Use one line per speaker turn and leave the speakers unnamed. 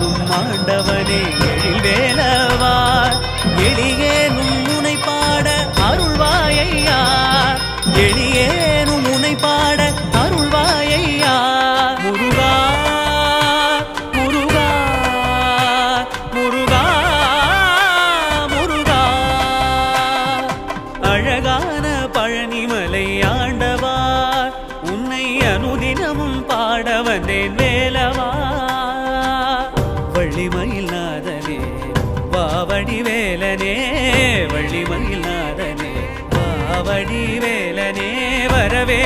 வாழும் ஆண்டவனே எழில்வேலவா? எளியேனும் முனை பாட அருள்வாயையா? எளியேனும் முனை பாட அருள்வாயையா? முருகா முருகா முருகா முருகா. அழகான பழனிமலை ஆண்டவா உன்னை அனுதினமும் பாட வந்தேன் வேலவா? வள்ளிமயில் நாதனே வாவடி வேலனே வள்ளிமயில் நாதனே வாவடி வேலனே வரவே